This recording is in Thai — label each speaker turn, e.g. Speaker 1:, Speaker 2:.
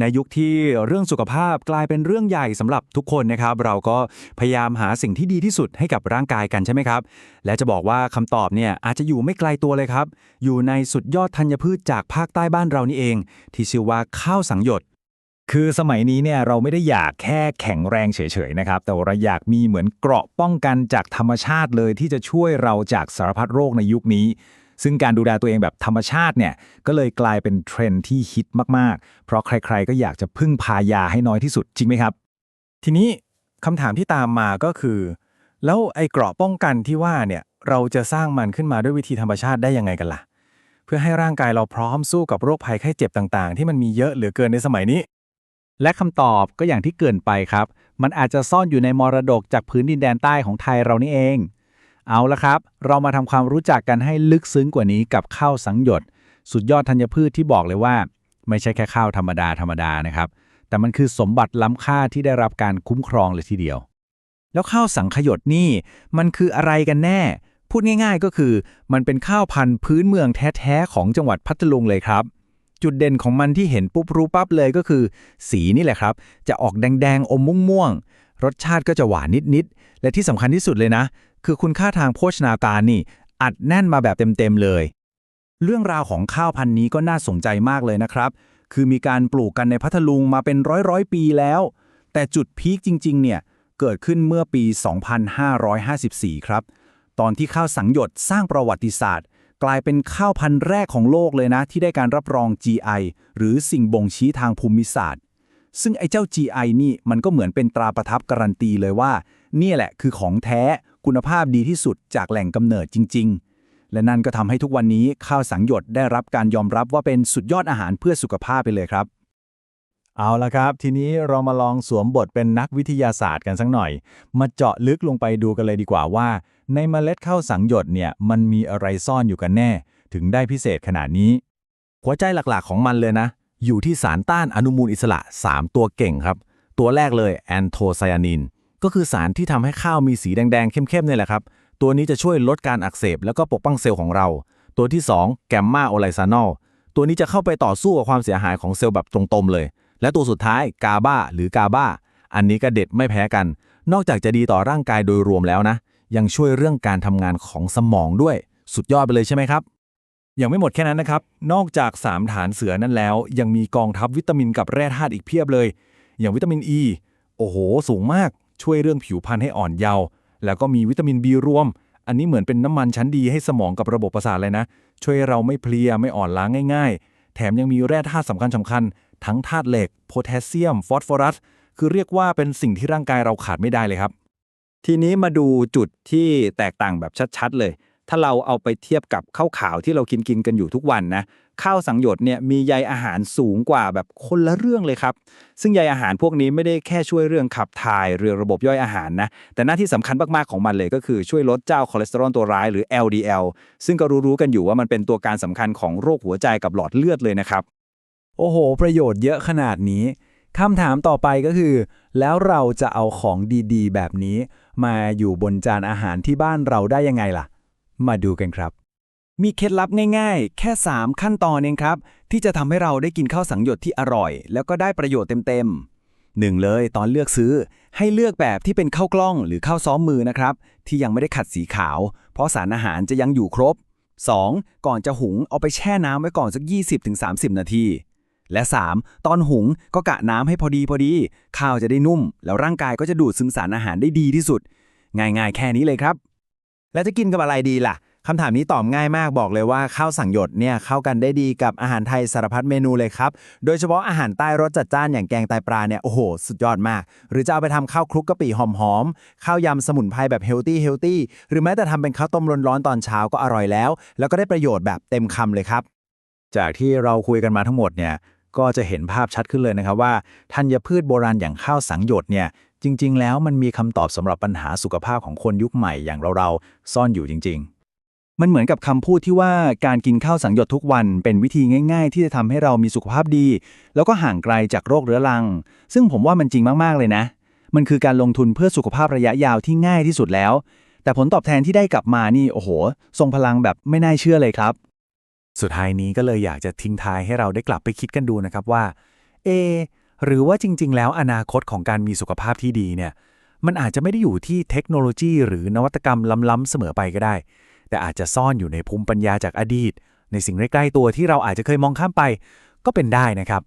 Speaker 1: ในยุคที่เรื่องสุขภาพกลายเป็นเรื่องใหญ่สำหรับทุกคนนะครับ เราก็พยายามหาสิ่งที่ดีที่สุดให้กับร่างกายกันใช่ไหมครับ และจะบอกว่าคำตอบเนี่ยอาจจะอยู่ไม่ไกลตัวเลยครับ อยู่ในสุดยอดธัญพืชจากภาคใต้บ้านเรานี่เอง ที่ชื่อว่าข้าวสังหยด
Speaker 2: คือสมัยนี้เนี่ยเราไม่ได้อยากแค่แข็งแรงเฉยๆนะครับ แต่เราอยากมีเหมือนเกราะป้องกันจากธรรมชาติเลยที่จะช่วยเราจากสารพัดโรคในยุคนี้ ซึ่งการดูแลตัวเองแบบธรรมชาติเนี่ยก็เลยกลายเป็นเทรนด์ที่ฮิตมากๆ เพราะใครๆ ก็อยากจะพึ่งพายาให้น้อยที่สุดจริงไหมครับ
Speaker 3: ทีนี้คำถามที่ตามมาก็คือ แล้วไอ้เกราะป้องกันที่ว่าเนี่ยเราจะสร้างมันขึ้นมาด้วยวิธีธรรมชาติได้ยังไงกันล่ะ เพื่อให้ร่างกายเราพร้อมสู้กับโรคภัยไข้เจ็บต่างๆ ที่มันมีเยอะเหลือเกินในสมัยนี้
Speaker 4: และคำตอบก็อย่างที่เกินไปครับ มันอาจจะซ่อนอยู่ในมรดกจากพื้นดินแดนใต้ของไทยเรานี่เอง เอาละครับ เรามาทำความรู้จักกันให้ลึกซึ้งกว่านี้กับข้าวสังหยด สุดยอดธัญพืชที่บอกเลยว่า ไม่ใช่แค่ข้าวธรรมดาธรรมดานะครับ แต่มันคือสมบัติล้ำค่าที่ได้รับการคุ้มครองเลยทีเดียว แล้วข้าวสังขยดนี่ มันคืออะไรกันแน่ พูดง่ายๆก็คือ มันเป็นข้าวพันธุ์พื้นเมืองแท้ๆของจังหวัดพัทลุงเลยครับ จุดเด่นของมันที่เห็นปุ๊บรู้ปั๊บเลยก็คือ สีนี่แหละครับ จะออกแดงๆอมม่วงๆรสชาติก็จะหวานนิดๆ และที่สำคัญที่สุดเลยนะ คือคุณค่าทางโภชนาการนี่ อัดแน่นมาแบบเต็มๆเลย เรื่องราวของข้าวพันธุ์นี้ก็น่าสนใจมากเลยนะครับ คือมีการปลูกกันในพัทลุงมาเป็นร้อยร้อยปีแล้ว แต่จุดพีคจริง ๆ เนี่ย เกิดขึ้นเมื่อปี 2554 ครับ ตอนที่ข้าวสังหยดสร้างประวัติศาสตร์ กลายเป็นข้าวพันธุ์แรกของโลกเลยนะ ที่ได้การรับรอง GI หรือสิ่งบ่งชี้ทางภูมิศาสตร์ซึ่งไอ้เจ้า GI นี่มันก็เหมือนเป็นตราประทับการันตีเลยว่าเนี่ยแหละคือของแท้ คุณภาพดีที่สุดจากแหล่งกำเนิดจริง ๆ และนั่นก็ทำให้ทุกวันนี้ข้าวสังหยดได้รับการยอมรับว่าเป็นสุดยอดอาหารเพื่อสุขภาพไปเลยครับ
Speaker 3: เอาละครับ ทีนี้เรามาลองสวมบทเป็นนักวิทยาศาสตร์กันสักหน่อย มาเจาะลึกลงไปดูกันเลยดีกว่าว่า ในเมล็ดข้าวสังหยดเนี่ยมันมีอะไรซ่อนอยู่กันแน่ ถึงได้พิเศษขนาดนี้
Speaker 1: หัวใจหลักๆของมันเลยนะ อยู่ที่สารต้านอนุมูลอิสระ 3 ตัวเก่งครับ ตัวแรกเลยแอนโทไซยานิน ก็คือสารที่ทำให้ข้าวมีสีแดงๆเข้มๆเนี่ยแหละครับ ตัวนี้จะช่วยลดการอักเสบแล้วก็ปกป้องเซลล์ของเรา ตัวที่ 2 แกมมาโอไลซานอลตัวนี้จะเข้าไปต่อสู้กับความเสียหายของเซลล์แบบตรงๆเลย และตัวสุดท้ายกาบาหรือกาบาอันนี้ก็เด็ดไม่แพ้กัน นอกจากจะดีต่อร่างกายโดยรวมแล้วนะ ยังช่วยเรื่องการทำงานของสมองด้วย สุดยอดไปเลยใช่ไหมครับ
Speaker 3: ยังไม่หมดแค่นั้นนะครับ นอกจาก 3 ฐานเสือนั่นแล้ว ยังมีกองทัพวิตามินกับแร่ธาตุอีกเพียบเลย อย่างวิตามินอ e, ีโอ้โห สูงมาก ช่วยเรื่องผิวพรรณให้อ่อนเยาว์แล้วก็มีวิตามินบีรวม อันนี้เหมือนเป็นน้ำมันชั้นดีให้สมองกับระบบประสาทเลยนะ ช่วยเราไม่เพลียไม่อ่อนล้าง่าย ๆ แถมยังมีแร่ธาตุสำคัญสำคัญ ทั้งธาตุเหล็กโพแทสเซียม ฟอสฟอรัส คือเรียกว่าเป็นสิ่งที่ร่างกายเราขาดไม่ได้เลยครับ
Speaker 4: ทีนี้มาดูจุดที่แตกต่างแบบชัดๆเลย ถ้าเราเอาไปเทียบกับข้าวขาวที่เรากินกินกันอยู่ทุกวันนะข้าวสังหยดเนี่ยมีใยอาหารสูงกว่าแบบคนละเรื่องเลยครับ ซึ่งใยอาหารพวกนี้ไม่ได้แค่ช่วยเรื่องขับถ่ายเรือระบบย่อยอาหารนะ แต่หน้าที่สำคัญมากๆของมันเลยก็คือช่วยลดเจ้าคอเลสเตอรอลตัวร้ายหรือ LDL ซึ่งก็รู้ๆกันอยู่ว่ามันเป็นตัวการสำคัญของโรคหัวใจกับหลอดเลือดเลยนะครับ
Speaker 3: โอ้โห ประโยชน์เยอะขนาดนี้คำถามต่อไปก็คือ แล้วเราจะเอาของดีๆ แบบนี้ มาอยู่บนจานอาหารที่บ้านเราได้ยังไงล่ะ มาดูกันครับ มีเคล็ดลับง่ายๆ แค่ 3 ขั้นตอนเองครับ ที่จะทำให้เราได้กินข้าวสังหยดที่อร่อย แล้วก็ได้ประโยชน์เต็มๆหนึ่งเลยตอนเลือกซื้อ ให้เลือกแบบที่เป็นข้าวกล้องหรือข้าวซ้อมมือนะครับ ที่ยังไม่ได้ขัดสีขาว เพราะสารอาหารจะยังอยู่ครบ 2. ก่อนจะหุงเอาไปแช่น้ำไว้ก่อนสัก 20-30 นาทีและ 3. ตอนหุงก็กะน้ำให้พอดีพอดี ข้าวจะได้นุ่ม แล้วร่างกายก็จะดูดซึมสารอาหารได้ดีที่สุด ง่ายๆ แค่นี้เลยครับ
Speaker 5: แล้วจะกินกับอะไรดีล่ะคำถามนี้ตอบง่ายมากบอกเลยว่าข้าวสังหยดเนี่ยเข้ากันได้ดีกับอาหารไทยสารพัดเมนูเลยครับ โดยเฉพาะอาหารใต้รสจัดจ้านอย่างแกงไตปลาเนี่ยโอ้โห สุดยอดมาก หรือจะเอาไปทำข้าวคลุกกะปิหอมๆข้าวยำสมุนไพรแบบเฮลตี้เฮลตี้หรือแม้แต่ทำเป็นข้าวต้มร้อนๆตอนเช้าก็อร่อยแล้ว แล้วก็ได้ประโยชน์แบบเต็มคำเลยครับ
Speaker 2: จากที่เราคุยกันมาทั้งหมดเนี่ยก็จะเห็นภาพชัดขึ้นเลยนะครับว่าธัญพืชโบราณอย่างข้าวสังหยดเนี่ย จริง ๆ แล้วมันมีคำตอบสำหรับปัญหาสุขภาพของคนยุคใหม่อย่างเราๆซ่อนอยู่จริง ๆ
Speaker 3: มันเหมือนกับคำพูดที่ว่าการกินข้าวสังหยดทุกวันเป็นวิธีง่ายๆ ที่จะทำให้เรามีสุขภาพดี แล้วก็ห่างไกลจากโรคเรื้อรัง ซึ่งผมว่ามันจริงมากๆเลยนะ มันคือการลงทุนเพื่อสุขภาพระยะยาวที่ง่ายที่สุดแล้ว แต่ผลตอบแทนที่ได้กลับมานี่โอ้โห ทรงพลังแบบไม่น่าเชื่อเลยครับ
Speaker 1: สุดท้ายนี้ก็เลยอยากจะทิ้งท้ายให้เราได้กลับไปคิดกันดูนะครับว่า
Speaker 3: เอ หรือว่าจริง ๆ แล้วอนาคตของการมีสุขภาพที่ดีเนี่ยมันอาจจะไม่ได้อยู่ที่เทคโนโลยี หรือนวัตกรรมล้ำๆเสมอไปก็ได้ แต่อาจจะซ่อนอยู่ในภูมิปัญญาจากอดีต ในสิ่งใกล้ๆตัวที่เราอาจจะเคยมองข้ามไป ก็เป็นได้นะครับ